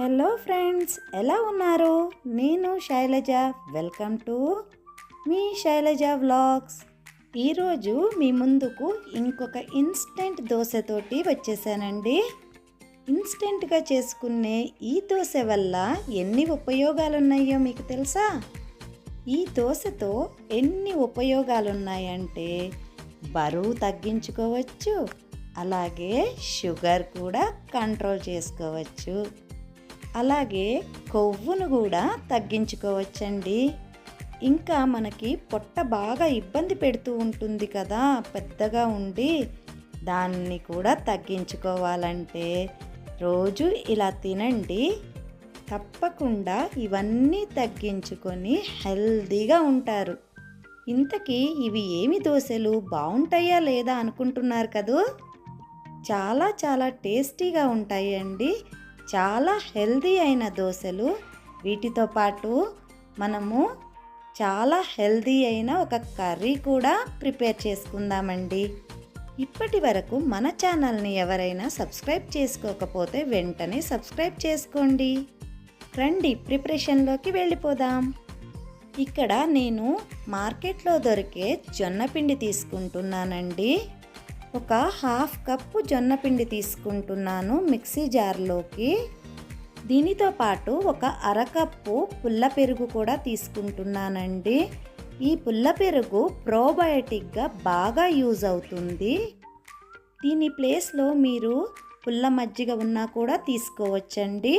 Hello friends ఎలా ఉన్నారు? నేను శైలజ. వెల్కమ్ టు మీ శైలజ వ్లాగ్స్. ఈరోజు మీ ముందుకు ఇంకొక ఇన్స్టెంట్ దోశతోటి వచ్చేసానండి. ఇన్స్టెంట్గా చేసుకునే ఈ దోశ వల్ల ఎన్ని ఉపయోగాలు ఉన్నాయో మీకు తెలుసా? ఈ దోశతో ఎన్ని ఉపయోగాలు ఉన్నాయంటే బరువు తగ్గించుకోవచ్చు అలాగే షుగర్ కూడా కంట్రోల్ చేసుకోవచ్చు. అలాగే కొవ్వును కూడా తగ్గించుకోవచ్చండి. ఇంకా మనకి పొట్ట బాగా ఇబ్బంది పెడుతూ ఉంటుంది కదా పెద్దగా ఉండి దాన్ని కూడా తగ్గించుకోవాలంటే రోజు ఇలా తినండి. తప్పకుండా ఇవన్నీ తగ్గించుకొని హెల్దీగా ఉంటారు. ఇంతకీ ఇవి ఏమి దోశలు బాగుంటాయా లేదా అనుకుంటున్నారు కదూ? చాలా చాలా టేస్టీగా ఉంటాయండి. చాలా హెల్దీ అయిన దోశలు. వీటితో పాటు మనము చాలా హెల్దీ అయిన ఒక కర్రీ కూడా ప్రిపేర్ చేసుకుందామండి. ఇప్పటి వరకు మన ఛానల్ని ఎవరైనా సబ్స్క్రైబ్ చేసుకోకపోతే వెంటనే సబ్స్క్రైబ్ చేసుకోండి. రండి ప్రిపరేషన్లోకి వెళ్ళిపోదాం. ఇక్కడ నేను మార్కెట్లో దొరికే జొన్నపిండి తీసుకుంటున్నానండి. ఒక హాఫ్ కప్పు జొన్నపిండి తీసుకుంటున్నాను మిక్సీ జార్లోకి. దీనితో పాటు ఒక అరకప్పు పుల్ల పెరుగు కూడా తీసుకుంటున్నానండి. ఈ పుల్ల పెరుగు ప్రోబయోటిక్గా బాగా యూజ్ అవుతుంది. దీని ప్లేస్లో మీరు పుల్ల మజ్జిగ ఉన్నా కూడా తీసుకోవచ్చండి.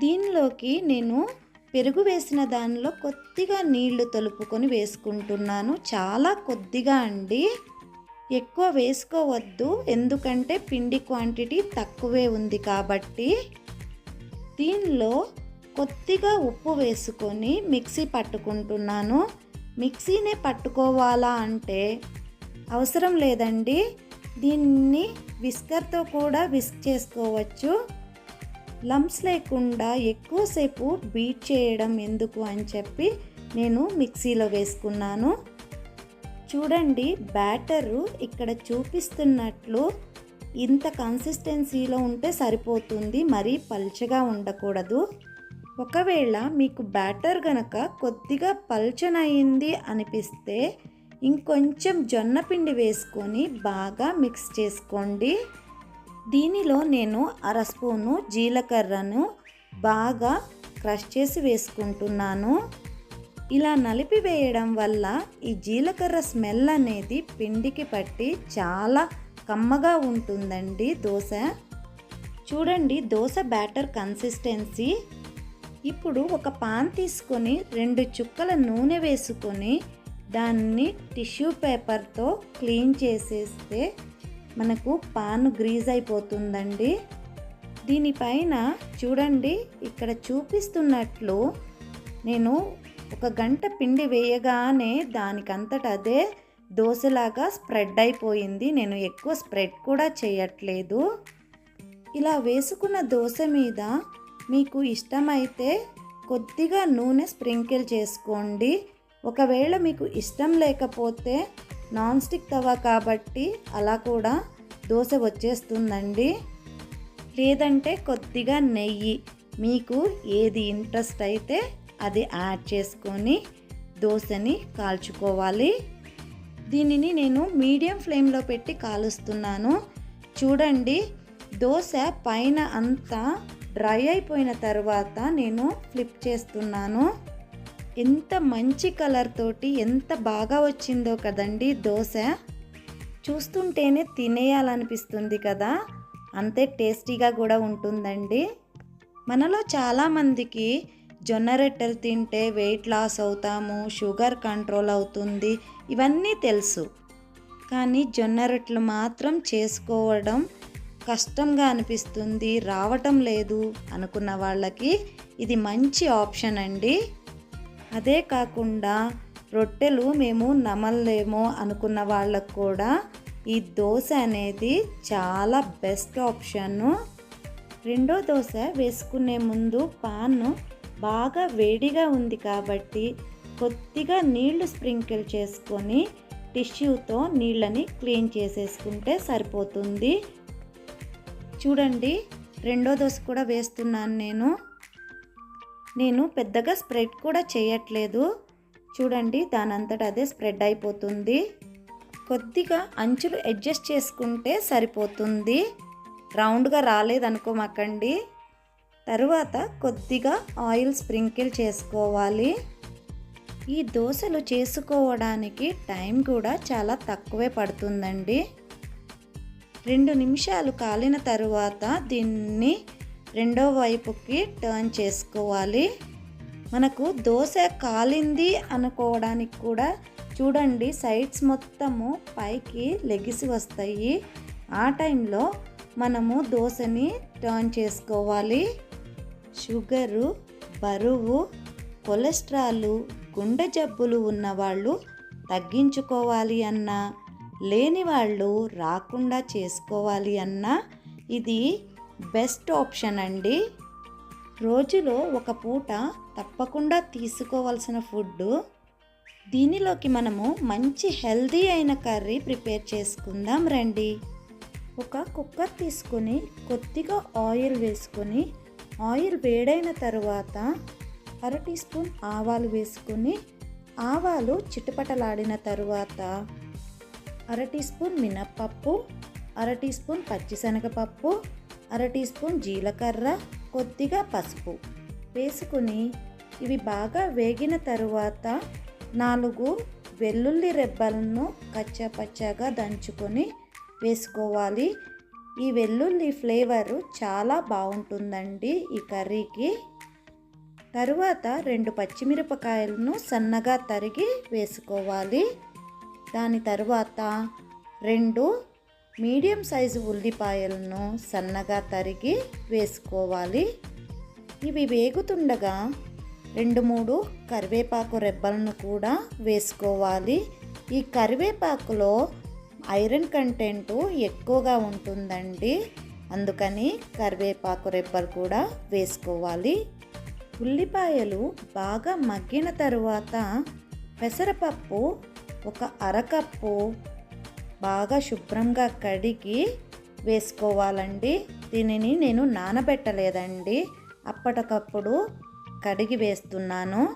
దీనిలోకి నేను పెరుగు వేసిన దానిలో కొద్దిగా నీళ్ళు తలుపుకొని వేసుకుంటున్నాను. చాలా కొద్దిగా అండి. ఎక్కువ వేసుకోవద్దు. ఎందుకంటే పిండి క్వాంటిటీ తక్కువే ఉంది కాబట్టి దీనిలో కొద్దిగా ఉప్పు వేసుకొని మిక్సీ పట్టుకుంటున్నాను. మిక్సీనే పట్టుకోవాలా అంటే అవసరం లేదండి. దీన్ని విస్కర్తో కూడా విస్క్ చేసుకోవచ్చు. లంప్స్ లేకుండా ఎక్కువసేపు బీట్ చేయడం ఎందుకు అని చెప్పి నేను మిక్సీలో వేసుకున్నాను. చూడండి బ్యాటరు ఇక్కడ చూపిస్తున్నట్లు ఇంత కన్సిస్టెన్సీలో ఉంటే సరిపోతుంది మరీ పల్చగా ఉండకూడదు. ఒకవేళ మీకు బ్యాటర్ గనక కొద్దిగా పల్చనయింది అనిపిస్తే ఇంకొంచెం జొన్న పిండి వేసుకొని బాగా మిక్స్ చేసుకోండి. దీనిలో నేను అర స్పూను జీలకర్రను బాగా క్రష్ చేసి వేసుకుంటున్నాను. ఇలా నలిపి వేయడం వల్ల ఈ జీలకర్ర స్మెల్ అనేది పిండికి పట్టి చాలా కమ్మగా ఉంటుందండి దోశ. చూడండి దోశ బ్యాటర్ కన్సిస్టెన్సీ. ఇప్పుడు ఒక పాన్ తీసుకొని రెండు చుక్కల నూనె వేసుకొని దాన్ని టిష్యూ పేపర్తో క్లీన్ చేసేస్తే మనకు పాన్ గ్రీజ్ అయిపోతుందండి. దీనిపైన చూడండి ఇక్కడ చూపిస్తున్నట్లు నేను ఒక గంట పిండి వేయగానే దానికంతట అదే దోశలాగా స్ప్రెడ్ అయిపోయింది. నేను ఎక్కువ స్ప్రెడ్ కూడా చేయట్లేదు. ఇలా వేసుకున్న దోశ మీద మీకు ఇష్టమైతే కొద్దిగా నూనె స్ప్రింకిల్ చేసుకోండి. ఒకవేళ మీకు ఇష్టం లేకపోతే నాన్ స్టిక్ తవా కాబట్టి అలా కూడా దోశ వచ్చేస్తుందండి. లేదంటే కొద్దిగా నెయ్యి మీకు ఏది ఇంట్రెస్ట్ అయితే అది యాడ్ చేసుకొని దోశని కాల్చుకోవాలి. దీనిని నేను మీడియం ఫ్లేమ్లో పెట్టి కాలుస్తున్నాను. చూడండి దోశ పైన అంతా డ్రై అయిపోయిన తర్వాత నేను ఫ్లిప్ చేస్తున్నాను. ఎంత మంచి కలర్ తోటి ఎంత బాగా వచ్చిందో కదండి దోశ. చూస్తుంటేనే తినేయాలనిపిస్తుంది కదా. అంతే టేస్టీగా కూడా ఉంటుందండి. మనలో చాలామందికి జొన్న రొట్టెలు తింటే వెయిట్ లాస్ అవుతాము షుగర్ కంట్రోల్ అవుతుంది ఇవన్నీ తెలుసు. కానీ జొన్న రొట్టెలు మాత్రం చేసుకోవడం కష్టంగా అనిపిస్తుంది రావటం లేదు అనుకున్న వాళ్ళకి ఇది మంచి ఆప్షన్ అండి. అదే కాకుండా రొట్టెలు మేము నమలలేమో అనుకున్న వాళ్ళకు కూడా ఈ దోశ అనేది చాలా బెస్ట్ ఆప్షన్. రెండో దోశ వేసుకునే ముందు పాన్ బాగా వేడిగా ఉంది కాబట్టి కొద్దిగా నీళ్ళు స్ప్రింకిల్ చేసుకొని టిష్యూతో నీళ్ళని క్లీన్ చేసేసుకుంటే సరిపోతుంది. చూడండి రెండో దోశ కూడా వేస్తున్నాను నేను. నేను పెద్దగా స్ప్రెడ్ కూడా చేయట్లేదు. చూడండి దానంతట అదే స్ప్రెడ్ అయిపోతుంది. కొద్దిగా అంచులు అడ్జస్ట్ చేసుకుంటే సరిపోతుంది. రౌండ్గా రాలేదనుకోమాకండి. తరువాత కొద్దిగా ఆయిల్ స్ప్రింకిల్ చేసుకోవాలి. ఈ దోశలు చేసుకోవడానికి టైం కూడా చాలా తక్కువే పడుతుందండి. రెండు నిమిషాలు కాలిన తరువాత దీన్ని రెండో వైపుకి టర్న్ చేసుకోవాలి. మనకు దోశ కాలింది అనుకోవడానికి కూడా చూడండి సైడ్స్ మొత్తము పైకి లెగిసి వస్తాయి. ఆ టైంలో మనము దోశని టర్న్ చేసుకోవాలి. షుగరు బరువు కొలెస్ట్రాలు గుండె జబ్బులు ఉన్నవాళ్ళు తగ్గించుకోవాలి అన్నా లేని వాళ్ళు రాకుండా చేసుకోవాలి అన్నా ఇది బెస్ట్ ఆప్షన్ అండి. రోజులో ఒక పూట తప్పకుండా తీసుకోవాల్సిన ఫుడ్ దీనిలోకి మనము మంచి హెల్దీ అయిన కర్రీ ప్రిపేర్ చేసుకుందాం రండి. ఒక కుక్కర్ తీసుకొని కొద్దిగా ఆయిల్ వేసుకొని ఆయిల్ వేడైన తరువాత అర టీ స్పూన్ ఆవాలు వేసుకొని ఆవాలు చిటపటలాడిన తరువాత అర టీ స్పూన్ మినప్పప్పు అర టీ స్పూన్ పచ్చిశనగపప్పు అర టీ స్పూన్ జీలకర్ర కొద్దిగా పసుపు వేసుకుని ఇవి బాగా వేగిన తరువాత నాలుగు వెల్లుల్లి రెబ్బలను కచ్చాపచ్చాగా దంచుకొని వేసుకోవాలి. ఈ వెల్లుల్లి ఫ్లేవరు చాలా బాగుంటుందండి ఈ కర్రీకి. తరువాత రెండు పచ్చిమిరపకాయలను సన్నగా తరిగి వేసుకోవాలి. దాని తరువాత రెండు మీడియం సైజు ఉల్లిపాయలను సన్నగా తరిగి వేసుకోవాలి. ఇవి వేగుతుండగా రెండు మూడు కరివేపాకు రెబ్బలను కూడా వేసుకోవాలి. ఈ కరివేపాకులో ఐరన్ కంటెంట్ ఎక్కువగా ఉంటుందండి. అందుకని కరివేపాకు రెబ్బలు కూడా వేసుకోవాలి. ఉల్లిపాయలు బాగా మగ్గిన తరువాత పెసరపప్పు ఒక అరకప్పు బాగా శుభ్రంగా కడిగి వేసుకోవాలండి. దీనిని నేను నానబెట్టలేదండి. అప్పటికప్పుడు కడిగి వేస్తున్నాను.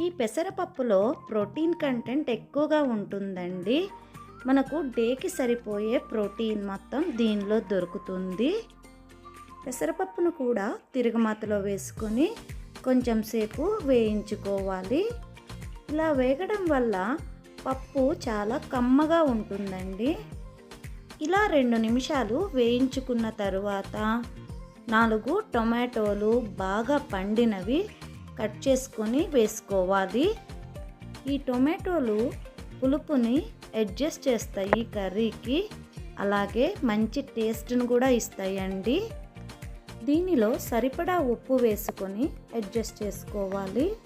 ఈ పెసరపప్పులో ప్రోటీన్ కంటెంట్ ఎక్కువగా ఉంటుందండి. మనకు డేకి సరిపోయే ప్రోటీన్ మొత్తం దీనిలో దొరుకుతుంది. పెసరపప్పును కూడా తిరగమాతలో వేసుకొని కొంచెం సేపు వేయించుకోవాలి. ఇలా వేగడం వల్ల పప్పు చాలా కమ్మగా ఉంటుందండి. ఇలా రెండు నిమిషాలు వేయించుకున్న తరువాత నాలుగు టొమాటోలు బాగా పండినవి కట్ చేసుకొని వేసుకోవాలి. ఈ టొమాటోలు పులుపుని అడ్జస్ట్ చేస్తాయి కర్రీకి. అలాగే మంచి టేస్ట్ను కూడా ఇస్తాయండి. దీనిలో సరిపడా ఉప్పు వేసుకొని అడ్జస్ట్ చేసుకోవాలి.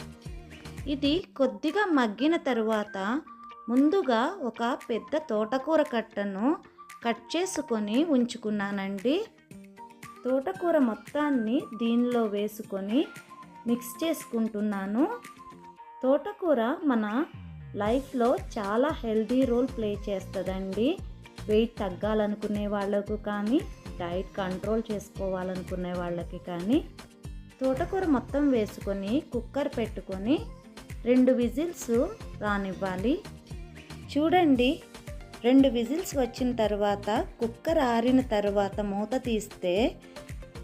ఇది కొద్దిగా మగ్గిన తరువాత ముందుగా ఒక పెద్ద తోటకూర కట్టను కట్ చేసుకొని ఉంచుకున్నానండి. తోటకూర మొత్తాన్ని దీనిలో వేసుకొని మిక్స్ చేసుకుంటున్నాను. తోటకూర మన లైఫ్లో చాలా హెల్దీ రోల్ ప్లే చేస్తుందండి. వెయిట్ తగ్గాలనుకునే వాళ్ళకు కానీ డైట్ కంట్రోల్ చేసుకోవాలనుకునే వాళ్ళకి కానీ తోటకూర మొత్తం వేసుకొని కుక్కర్ పెట్టుకొని రెండు విజిల్స్ రానివ్వాలి. చూడండి రెండు విజిల్స్ వచ్చిన తర్వాత కుక్కర్ ఆరిన తర్వాత మూత తీస్తే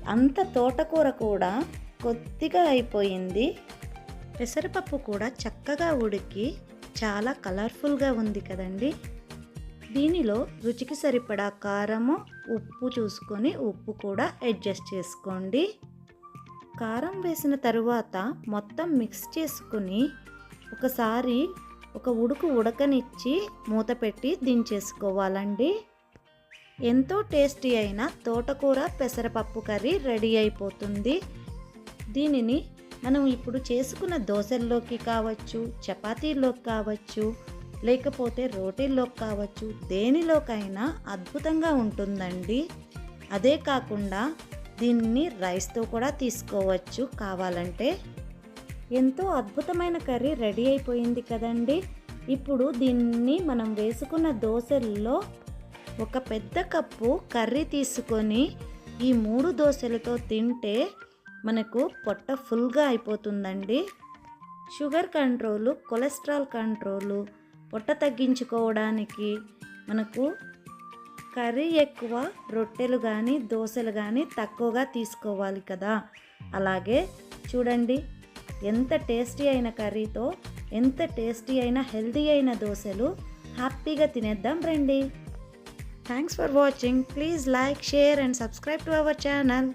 అంత తోటకూర కూడా కొద్దిగా అయిపోయింది. పెసరపప్పు కూడా చక్కగా ఉడికి చాలా కలర్ఫుల్గా ఉంది కదండి. దీనిలో రుచికి సరిపడా కారము ఉప్పు చూసుకొని ఉప్పు కూడా అడ్జస్ట్ చేసుకోండి. కారం వేసిన తరువాత మొత్తం మిక్స్ చేసుకుని ఒకసారి ఒక ఉడుకు ఉడకనిచ్చి మూత పెట్టి దించేసుకోవాలండి. ఎంతో టేస్టీ అయిన తోటకూర పెసరపప్పు కర్రీ రెడీ అయిపోతుంది. దీనిని మనం ఇప్పుడు చేసుకున్న దోశల్లోకి కావచ్చు చపాతీల్లోకి కావచ్చు లేకపోతే రోటీల్లోకి కావచ్చు దేనిలోకైనా అద్భుతంగా ఉంటుందండి. అదే కాకుండా దీన్ని రైస్తో కూడా తీసుకోవచ్చు కావాలంటే. ఎంతో అద్భుతమైన కర్రీ రెడీ అయిపోయింది కదండి. ఇప్పుడు దీన్ని మనం వేసుకున్న దోశల్లో ఒక పెద్ద కప్పు కర్రీ తీసుకొని ఈ మూడు దోశలతో తింటే మనకు పొట్ట ఫుల్గా అయిపోతుందండి. షుగర్ కంట్రోలు కొలెస్ట్రాల్ కంట్రోలు పొట్ట తగ్గించుకోవడానికి మనకు కర్రీ ఎక్కువ రొట్టెలు కానీ దోశలు కానీ తక్కువగా తీసుకోవాలి కదా. అలాగే చూడండి ఎంత టేస్టీ అయిన కర్రీతో ఎంత టేస్టీ అయిన హెల్దీ అయిన దోశలు హ్యాపీగా తినేద్దాం రండి. Thanks for watching please like share and subscribe to our channel